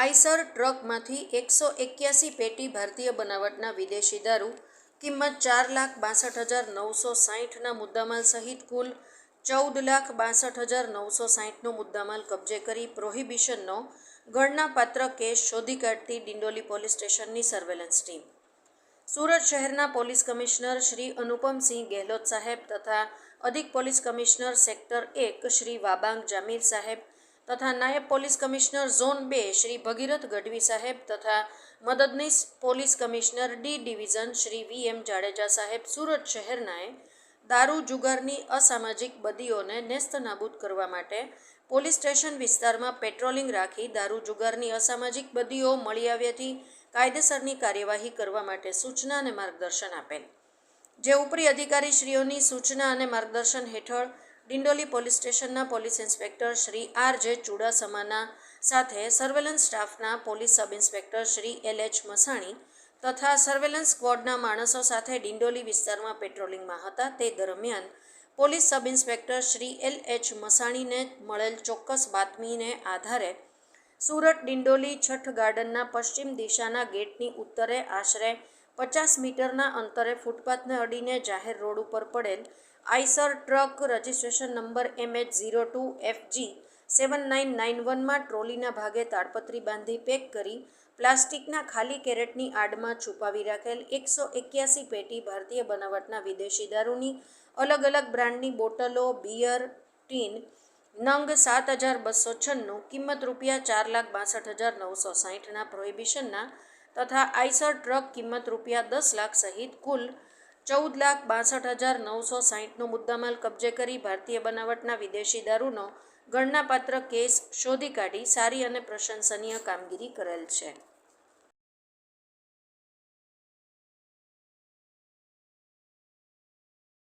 Eicher ટ્રકમાંથી એકસો એક્યાસી પેટી ભારતીય બનાવટના વિદેશી દારૂ, કિંમત ચાર લાખ બાસઠ હજાર નવસો સાહીઠના મુદ્દામાલ સહિત કુલ ચૌદ લાખ બાસઠ હજાર નવસો સાહીઠનો મુદ્દામાલ કબજે કરી પ્રોહિબિશનનો ગણનાપાત્ર કેસ શોધી કાઢતી ડિંડોલી પોલીસ સ્ટેશનની સર્વેલન્સ ટીમ. સુરત શહેરના પોલીસ કમિશનર શ્રી અનુપમસિંહ ગેહલોત સાહેબ તથા અધિક પોલીસ કમિશનર સેક્ટર એક શ્રી વાબાંગ જામીર સાહેબ તથા નાયબ પોલીસ કમિશનર ઝોન બે શ્રી ભગીરથ ગઢવી સાહેબ તથા મદદનીશ police commissioner D division Shri V M Jadeja સાહેબ સુરત શહેરનાએ દારૂ જુગારની અસામાજિક બદીઓને નેસ્તનાબૂદ કરવા માટે પોલીસ સ્ટેશન વિસ્તારમાં પેટ્રોલિંગ રાખી દારૂ જુગારની અસામાજિક બદીઓ મળી આવ્યાથી કાયદેસરની કાર્યવાહી કરવા માટે સૂચના અને માર્ગદર્શન આપેલ. જે ઉપરી અધિકારીશ્રીઓની સૂચના અને માર્ગદર્શન હેઠળ ડિંડોલી પોલીસ સ્ટેશનના police inspector Shri R J ચુડાસમાના સાથે સર્વેલન્સ સ્ટાફના police sub inspector Shri L H Masani તથા સર્વેલન્સ સ્ક્વોડના માણસો સાથે ડિંડોલી વિસ્તારમાં પેટ્રોલિંગમાં હતા. તે દરમિયાન police sub inspector Shri L H મસાણીને મળેલ ચોક્કસ બાતમીને આધારે સુરત ડિંડોલી છઠ ગાર્ડનના પશ્ચિમ દિશાના ગેટની ઉત્તરે આશરે પચાસ મીટરના અંતરે ફૂટપાથને અડીને જાહેર રોડ ઉપર પડેલ Eicher truck registration number M H zero two F G seven nine nine વનમાં ટ્રોલીના ભાગે તાડપત્રી બાંધી પેક કરી પ્લાસ્ટિકના ખાલી કેરેટની આડમાં છુપાવી રાખેલ એકસો એક્યાસી પેટી ભારતીય બનાવટના વિદેશી દારૂની અલગ અલગ બ્રાન્ડની બોટલો, બિયર, ટીન, નંગ સાત હજાર બસો છન્નું, કિંમત રૂપિયા ચાર લાખ બાસઠ હજાર નવસો સાહીઠના પ્રોહિબિશનના તથા આઈસર ટ્રક કિંમત રૂપિયા દસ લાખ સહિત કુલ ચૌદ લાખ બાસઠ હજાર નવસો સાહીઠનો મુદ્દામાલ કબજે કરી ભારતીય બનાવટના વિદેશી દારૂનો ગણનાપાત્ર કેસ શોધી કાઢી સારી અને પ્રશંસનીય કામગીરી કરેલ છે.